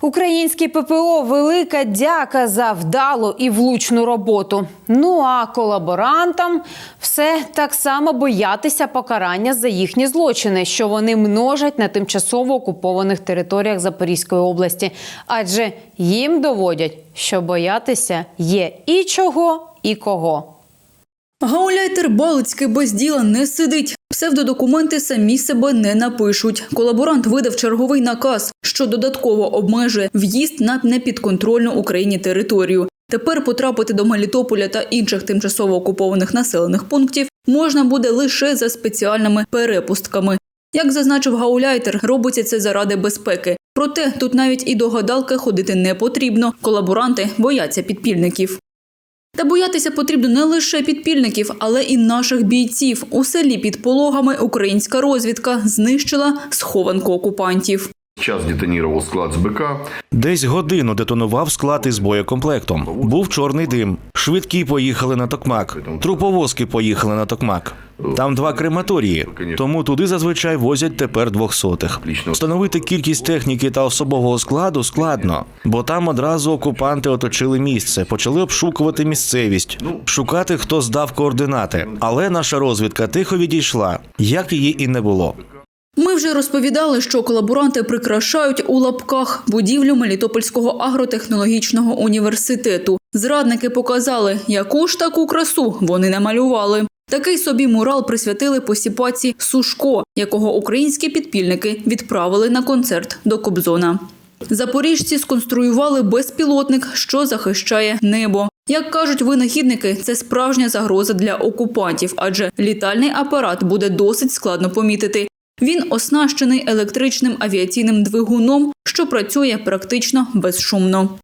Українське ППО велика дяка за вдалу і влучну роботу. Ну а колаборантам все так само боятися покарання за їхні злочини, що вони множать на тимчасово окупованих територіях Запорізької області, адже їм доводять, що боятися є і чого, і кого. Гауляйтер Балицький без діла не сидить. Псевдодокументи самі себе не напишуть. Колаборант видав черговий наказ, що додатково обмежує в'їзд на непідконтрольну Україні територію. Тепер потрапити до Мелітополя та інших тимчасово окупованих населених пунктів можна буде лише за спеціальними перепустками. Як зазначив Гауляйтер, робиться це заради безпеки. Проте тут навіть і до гадалки ходити не потрібно. Колаборанти бояться підпільників. Та боятися потрібно не лише підпільників, але і наших бійців. У селі під пологами українська розвідка знищила схованку окупантів. Час детонировал склад с БК. Десь годину детонував склад із боєкомплектом. Був чорний дим. Швидкі поїхали на токмак. Труповозки поїхали на токмак. Там два крематорії, тому туди зазвичай возять тепер двохсотих. Встановити кількість техніки та особового складу складно, бо там одразу окупанти оточили місце, почали обшукувати місцевість, шукати, хто здав координати. Але наша розвідка тихо відійшла, як її і не було. Ми вже розповідали, що колаборанти прикрашають у лапках будівлю Мелітопольського агротехнологічного університету. Зрадники показали, яку ж таку красу вони намалювали. Такий собі мурал присвятили посіпаці Сушко, якого українські підпільники відправили на концерт до Кобзона. Запоріжці сконструювали безпілотник, що захищає небо. Як кажуть винахідники, це справжня загроза для окупантів, адже літальний апарат буде досить складно помітити. Він оснащений електричним авіаційним двигуном, що працює практично безшумно.